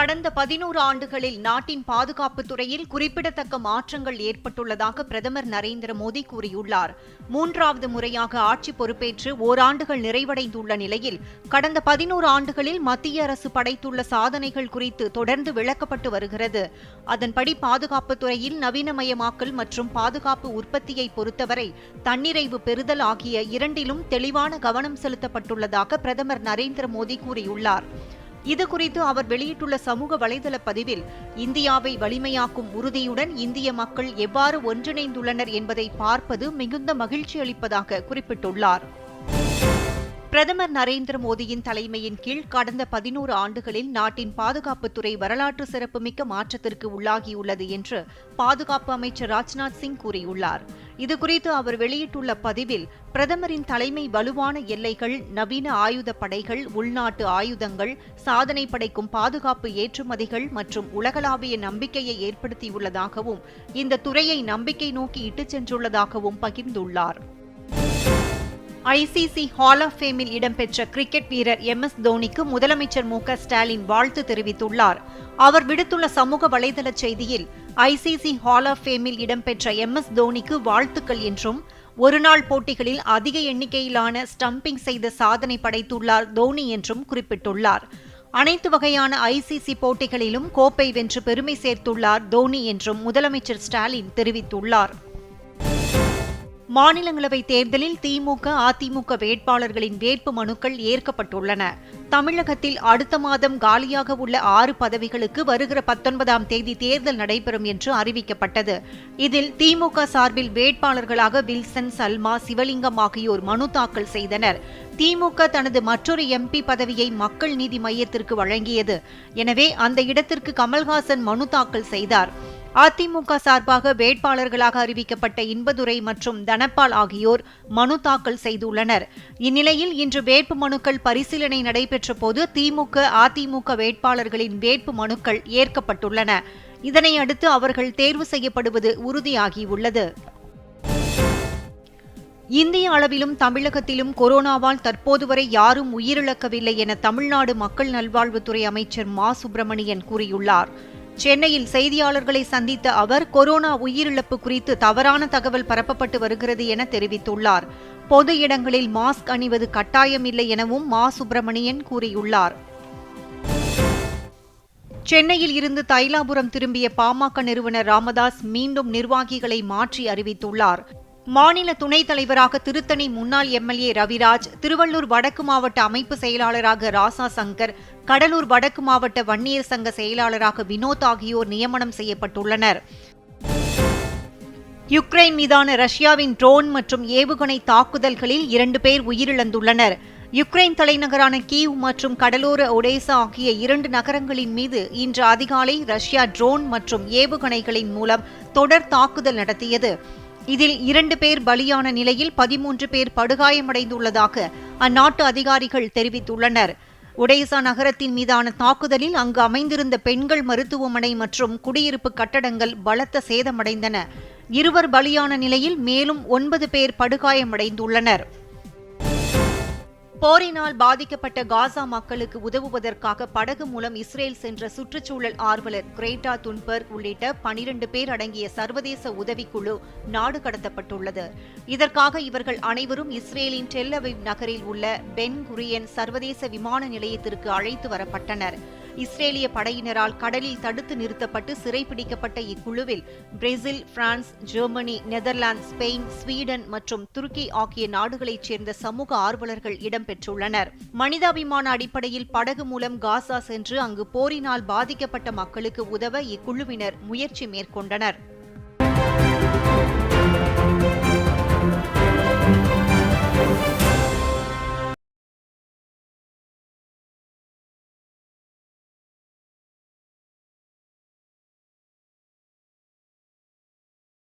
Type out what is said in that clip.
கடந்த பதினோரு ஆண்டுகளில் நாட்டின் பாதுகாப்பு துறையில் குறிப்பிடத்தக்க மாற்றங்கள் ஏற்பட்டுள்ளதாக பிரதமர் நரேந்திர மோடி கூறியுள்ளார். மூன்றாவது முறையாக ஆட்சி பொறுப்பேற்று ஓராண்டுகள் நிறைவடைந்துள்ள நிலையில் கடந்த பதினோரு ஆண்டுகளில் மத்திய அரசு படைத்துள்ள சாதனைகள் குறித்து தொடர்ந்து விளக்கப்பட்டு வருகிறது. அதன்படி பாதுகாப்பு துறையில் நவீனமயமாக்கல் மற்றும் பாதுகாப்பு உற்பத்தியை பொறுத்தவரை தன்னிறைவு பெறுதல் ஆகிய இரண்டிலும் தெளிவான கவனம் செலுத்தப்பட்டுள்ளதாக பிரதமர் நரேந்திர மோடி கூறியுள்ளார். இதுகுறித்து அவர் வெளியிட்டுள்ள சமூக வலைதள பதிவில் இந்தியாவை வலிமையாக்கும் உறுதியுடன் இந்திய மக்கள் எவ்வாறு ஒன்றிணைந்துள்ளனர் என்பதை பார்ப்பது மிகுந்த மகிழ்ச்சி அளிப்பதாக குறிப்பிட்டுள்ளார். பிரதமர் நரேந்திர மோடியின் தலைமையின் கீழ் கடந்த பதினோரு ஆண்டுகளில் நாட்டின் பாதுகாப்புத்துறை வரலாற்று சிறப்புமிக்க மாற்றத்திற்கு உள்ளாகியுள்ளது என்று பாதுகாப்பு அமைச்சர் ராஜ்நாத் சிங் கூறியுள்ளார். இதுகுறித்து அவர் வெளியிட்டுள்ள பதிவில் பிரதமரின் தலைமை வலுவான எல்லைகள் நவீன ஆயுத படைகள் உள்நாட்டு ஆயுதங்கள் சாதனை படைக்கும் பாதுகாப்பு ஏற்றுமதிகள் மற்றும் உலகளாவிய நம்பிக்கையை ஏற்படுத்தியுள்ளதாகவும் இந்த துறையை நம்பிக்கை நோக்கி இட்டுச் சென்றுள்ளதாகவும் பகிர்ந்துள்ளார். ஐசிசி ஹால் ஆஃப் ஃபேமில் இடம்பெற்ற கிரிக்கெட் வீரர் எம் எஸ் தோனிக்கு முதலமைச்சர் மு க ஸ்டாலின் வாழ்த்து தெரிவித்துள்ளார். அவர் விடுத்துள்ள சமூக வலைதள செய்தியில் ஐசிசி ஹால் ஆஃப் ஃபேமில் இடம்பெற்ற எம் எஸ் தோனிக்கு வாழ்த்துக்கள் என்றும் ஒருநாள் போட்டிகளில் அதிக எண்ணிக்கையிலான ஸ்டம்பிங் செய்த சாதனை படைத்துள்ளார் தோனி என்றும் குறிப்பிட்டுள்ளார். அனைத்து வகையான ஐசிசி போட்டிகளிலும் கோப்பை வென்று பெருமை சேர்த்துள்ளார் தோனி என்றும் முதலமைச்சர் ஸ்டாலின் தெரிவித்துள்ளார். மாநிலங்களவை தேர்தலில் திமுக அதிமுக வேட்பாளர்களின் வேட்பு மனுக்கள் ஏற்கப்பட்டுள்ளன. தமிழகத்தில் அடுத்த மாதம் காலியாக உள்ள ஆறு பதவிகளுக்கு வருகிற பத்தொன்பதாம் தேதி தேர்தல் நடைபெறும் என்று அறிவிக்கப்பட்டது. இதில் திமுக சார்பில் வேட்பாளர்களாக வில்சன் சல்மா சிவலிங்கம் ஆகியோர் மனு தாக்கல் செய்தனர். திமுக தனது மற்றொரு எம்பி பதவியை மக்கள் நீதி மையத்திற்கு வழங்கியது. எனவே அந்த இடத்திற்கு கமல்ஹாசன் மனு தாக்கல் செய்தார். அதிமுக சார்பாக வேட்பாளர்களாக அறிவிக்கப்பட்ட இன்பதுரை மற்றும் தனபால் ஆகியோர் மனு தாக்கல் செய்துள்ளனர். இந்நிலையில் இன்று வேட்பு மனுக்கள் பரிசீலனை நடைபெற்ற போது திமுக அதிமுக வேட்பாளர்களின் வேட்பு மனுக்கள் ஏற்கப்பட்டுள்ளன. இதனை அடுத்து அவர்கள் தேர்வு செய்யப்படுவது உறுதியாகியுள்ளது. இந்திய அளவிலும் தமிழகத்திலும் கொரோனாவால் தற்போது வரை யாரும் உயிரிழக்கவில்லை என தமிழ்நாடு மக்கள் நல்வாழ்வுத்துறை அமைச்சர் மா. சுப்பிரமணியன் கூறியுள்ளார். சென்னையில் செய்தியாளர்களை சந்தித்த அவர் கொரோனா உயிரிழப்பு குறித்து தவறான தகவல் பரப்பப்பட்டு வருகிறது என தெரிவித்துள்ளார். பொது இடங்களில் மாஸ்க் அணிவது கட்டாயமில்லை எனவும் மா. சுப்பிரமணியன் கூறியுள்ளார். சென்னையில் இருந்து தைலாபுரம் திரும்பிய பாமக நிறுவனர் ராமதாஸ் மீண்டும் நிர்வாகிகளை மாற்றி அறிவித்துள்ளார். மாநில துணைத் தலைவராக திருத்தணி முன்னாள் எம்எல்ஏ ரவிராஜ் திருவள்ளூர் வடக்கு மாவட்ட அமைப்பு செயலாளராக ராசா சங்கர் கடலூர் வடக்கு மாவட்ட வன்னியர் சங்க செயலாளராக வினோத் ஆகியோர் நியமனம் செய்யப்பட்டுள்ளனர். யுக்ரைன் மீதான ரஷ்யாவின் ட்ரோன் மற்றும் ஏவுகணை தாக்குதல்களில் இரண்டு பேர் உயிரிழந்துள்ளனர். யுக்ரைன் தலைநகரான கீவ் மற்றும் கடலோர ஒடேசா ஆகிய இரண்டு நகரங்களின் மீது இன்று அதிகாலை ரஷ்யா ட்ரோன் மற்றும் ஏவுகணைகளின் மூலம் தொடர் தாக்குதல் நடத்தியது. இதில் இரண்டு பேர் பலியான நிலையில் பதிமூன்று பேர் படுகாயமடைந்துள்ளதாக அந்நாட்டு அதிகாரிகள் தெரிவித்துள்ளனர். ஒடேசா நகரத்தின் மீதான தாக்குதலில் அங்கு அமைந்திருந்த பெண்கள் மருத்துவமனை மற்றும் குடியிருப்பு கட்டடங்கள் பலத்த சேதமடைந்தன. இருவர் பலியான நிலையில் மேலும் ஒன்பது பேர் படுகாயமடைந்துள்ளனர். போரினால் பாதிக்கப்பட்ட காசா மக்களுக்கு உதவுவதற்காக படகு மூலம் இஸ்ரேல் சென்ற சுற்றுச்சூழல் ஆர்வலர் கிரேட்டா துன்பர்க் உள்ளிட்ட பனிரண்டு பேர் அடங்கிய சர்வதேச உதவிக்குழு நாடு கடத்தப்பட்டுள்ளது. இதற்காக இவர்கள் அனைவரும் இஸ்ரேலின் டெல்லவிவ் நகரில் உள்ள பென் குரியன் சர்வதேச விமான நிலையத்திற்கு அழைத்து வரப்பட்டனர். இஸ்ரேலிய படையினரால் கடலில் தடுத்து நிறுத்தப்பட்டு சிறைப்பிடிக்கப்பட்ட இக்குழுவில் Brazil France Germany Netherlands Spain Sweden மற்றும் துருக்கி ஆகிய நாடுகளைச் சேர்ந்த சமூக ஆர்வலர்கள் இடம்பெற்றுள்ளனர். மனிதாபிமான அடிப்படையில் படகு மூலம் காசா சென்று அங்கு போரினால் பாதிக்கப்பட்ட மக்களுக்கு உதவ இக்குழுவினர் முயற்சி மேற்கொண்டனர்.